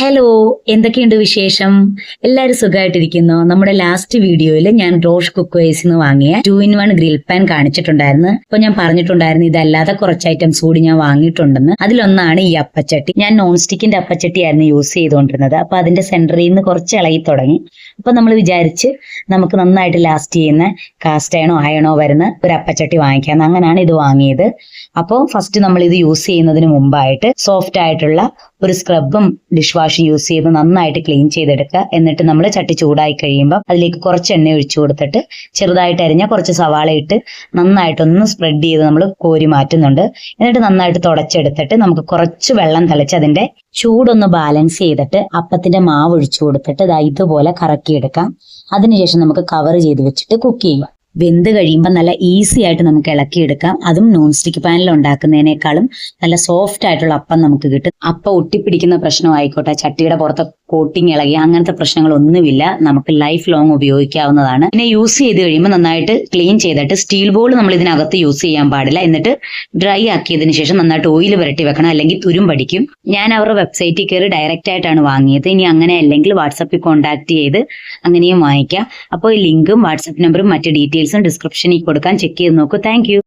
Hello എന്തൊക്കെയുണ്ട് വിശേഷം? എല്ലാവരും സുഖമായിട്ടിരിക്കുന്നു നമ്മുടെ ലാസ്റ്റ് വീഡിയോയിൽ ഞാൻ റോഷ് കുക്ക്വേഴ്സിൽ നിന്ന് വാങ്ങിയ two in one grill pan കാണിച്ചിട്ടുണ്ടായിരുന്നു. അപ്പൊ ഞാൻ പറഞ്ഞിട്ടുണ്ടായിരുന്നു ഇതല്ലാതെ കുറച്ച് ഐറ്റംസ് കൂടി ഞാൻ വാങ്ങിയിട്ടുണ്ടെന്ന്. അതിലൊന്നാണ് ഈ അപ്പച്ചട്ടി. ഞാൻ നോൺ സ്റ്റിക്കിന്റെ അപ്പച്ചട്ടി ആയിരുന്നു യൂസ് ചെയ്തുകൊണ്ടിരുന്നത് അപ്പൊ അതിന്റെ സെന്ററിൽ നിന്ന് കുറച്ച് ഇളകി തുടങ്ങി. അപ്പൊ നമ്മൾ വിചാരിച്ച് നമുക്ക് നന്നായിട്ട് ലാസ്റ്റ് ചെയ്യുന്ന കാസ്റ്റ് അയണോ അയണോ വരുന്ന ഒരു അപ്പച്ചട്ടി വാങ്ങിക്കാന്ന്. അങ്ങനെയാണ് ഇത് വാങ്ങിയത്. അപ്പോൾ ഫസ്റ്റ് നമ്മൾ ഇത് യൂസ് ചെയ്യുന്നതിന് മുമ്പായിട്ട് സോഫ്റ്റ് ആയിട്ടുള്ള ഒരു സ്ക്രബും ഡിഷ് വാഷ് യൂസ് ചെയ്ത് നന്നായിട്ട് ക്ലീൻ ചെയ്തെടുക്കുക. എന്നിട്ട് നമ്മൾ ചട്ടി ചൂടായി കഴിയുമ്പോൾ അതിലേക്ക് കുറച്ച് എണ്ണ ഒഴിച്ചു കൊടുത്തിട്ട് ചെറുതായിട്ട് അരിഞ്ഞ കുറച്ച് സവാള ഇട്ട് നന്നായിട്ടൊന്ന് സ്പ്രെഡ് ചെയ്ത് നമ്മൾ കോരി മാറ്റുന്നുണ്ട്. എന്നിട്ട് നന്നായിട്ട് തുടച്ചെടുത്തിട്ട് നമുക്ക് കുറച്ച് വെള്ളം തളിച്ച് അതിന്റെ ചൂടൊന്ന് ബാലൻസ് ചെയ്തിട്ട് അപ്പത്തിന്റെ മാവ് ഒഴിച്ചു കൊടുത്തിട്ട് ഇതുപോലെ കറക്കിയെടുക്കാം. അതിനുശേഷം നമുക്ക് കവർ ചെയ്ത് വെച്ചിട്ട് കുക്ക് ചെയ്യാം. വെന്ത് കഴിയുമ്പോൾ നല്ല ഈസി ആയിട്ട് നമുക്ക് ഇളക്കിയെടുക്കാം. അതും നോൺ സ്റ്റിക്ക് പാനിൽ ഉണ്ടാക്കുന്നതിനേക്കാളും നല്ല സോഫ്റ്റ് ആയിട്ടുള്ള അപ്പം നമുക്ക് കിട്ടും. അപ്പം ഒട്ടിപ്പിടിക്കുന്ന പ്രശ്നമായിക്കോട്ടെ ചട്ടിയുടെ പുറത്ത് കോട്ടിങ് ഇളകി അങ്ങനത്തെ പ്രശ്നങ്ങളൊന്നുമില്ല. നമുക്ക് ലൈഫ് ലോങ് ഉപയോഗിക്കാവുന്നതാണ്. പിന്നെ യൂസ് ചെയ്ത് കഴിയുമ്പോൾ നന്നായിട്ട് ക്ലീൻ ചെയ്തിട്ട് സ്റ്റീൽ ബോൾ നമ്മൾ ഇതിനകത്ത് യൂസ് ചെയ്യാൻ പാടില്ല. എന്നിട്ട് ഡ്രൈ ആക്കിയതിന് ശേഷം നന്നായിട്ട് ഓയിൽ പുരട്ടി വെക്കണം അല്ലെങ്കിൽ തുരും പഠിക്കും. ഞാൻ അവരുടെ വെബ്സൈറ്റിൽ കയറി ഡയറക്റ്റ് ആയിട്ടാണ് വാങ്ങിയത്. ഇനി അങ്ങനെ അല്ലെങ്കിൽ വാട്സപ്പിൽ കോൺടാക്ട് ചെയ്ത് അങ്ങനെയും വാങ്ങിക്കാം. അപ്പോൾ ലിങ്കും വാട്സപ്പ് നമ്പറും മറ്റ് ഡീറ്റെയിൽസും ഡിസ്ക്രിപ്ഷനിൽ കൊടുക്കാൻ ചെക്ക് ചെയ്ത് നോക്കൂ. താങ്ക്